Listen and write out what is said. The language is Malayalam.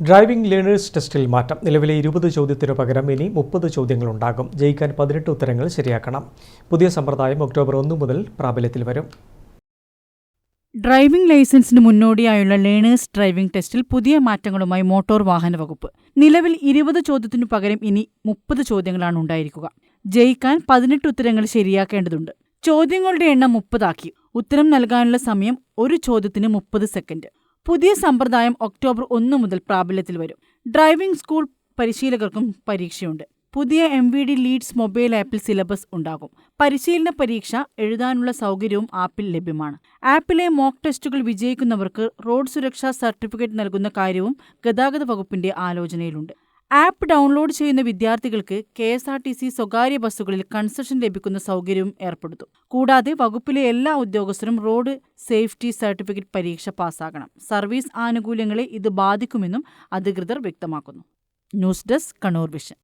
ഡ്രൈവിംഗ് ലേണേഴ്സ് ടെസ്റ്റിൽ മാറ്റം. നിലവിലെ ഇരുപത് ചോദ്യത്തിനു പകരം ഇനി മുപ്പത് ചോദ്യങ്ങളുണ്ടാകും. ജയിക്കാൻ പതിനെട്ട് ഉത്തരങ്ങൾ ശരിയാക്കണം. പുതിയ സമ്പ്രദായം ഒക്ടോബർ ഒന്ന് മുതൽ പ്രാബല്യത്തിൽ വരും. ഡ്രൈവിംഗ് ലൈസൻസിന് മുന്നോടിയായുള്ള ലേണേഴ്സ് ഡ്രൈവിംഗ് ടെസ്റ്റിൽ പുതിയ മാറ്റങ്ങളുമായി മോട്ടോർ വാഹന വകുപ്പ്. നിലവിൽ ഇരുപത് ചോദ്യത്തിനു പകരം ഇനി മുപ്പത് ചോദ്യങ്ങളാണ് ഉണ്ടായിരിക്കുക. ജയിക്കാൻ പതിനെട്ട് ഉത്തരങ്ങൾ ശരിയാക്കേണ്ടതുണ്ട്. ചോദ്യങ്ങളുടെ എണ്ണം മുപ്പതാക്കി. ഉത്തരം നൽകാനുള്ള സമയം ഒരു ചോദ്യത്തിന് മുപ്പത് സെക്കൻഡ് പുതിയ സമ്പ്രദായം ഒക്ടോബർ ഒന്ന് മുതൽ പ്രാബല്യത്തിൽ വരും. ഡ്രൈവിംഗ് സ്കൂൾ പരിശീലകർക്കും പരീക്ഷയുണ്ട്. പുതിയ M V D leads mobile ആപ്പിൽ സിലബസ് ഉണ്ടാകും. പരിശീലന പരീക്ഷ എഴുതാനുള്ള സൗകര്യവും ആപ്പിൽ ലഭ്യമാണ്. ആപ്പിലെ മോക്ക് ടെസ്റ്റുകൾ വിജയിക്കുന്നവർക്ക് റോഡ് സുരക്ഷാ സർട്ടിഫിക്കറ്റ് നൽകുന്ന കാര്യവും ഗതാഗത വകുപ്പിന്റെ ആലോചനയിലുണ്ട്. ആപ്പ് ഡൗൺലോഡ് ചെയ്യുന്ന വിദ്യാർത്ഥികൾക്ക് K S R T C സ്വകാര്യ ബസ്സുകളിൽ കൺസെഷൻ ലഭിക്കുന്ന സൗകര്യവും ഏർപ്പെടുത്തും. കൂടാതെ വകുപ്പിലെ എല്ലാ ഉദ്യോഗസ്ഥരും റോഡ് സേഫ്റ്റി സർട്ടിഫിക്കറ്റ് പരീക്ഷ പാസ്സാകണം. സർവീസ് ആനുകൂല്യങ്ങളെ ഇത് ബാധിക്കുമെന്നും അധികൃതർ വ്യക്തമാക്കുന്നു. News desk Kannur vision.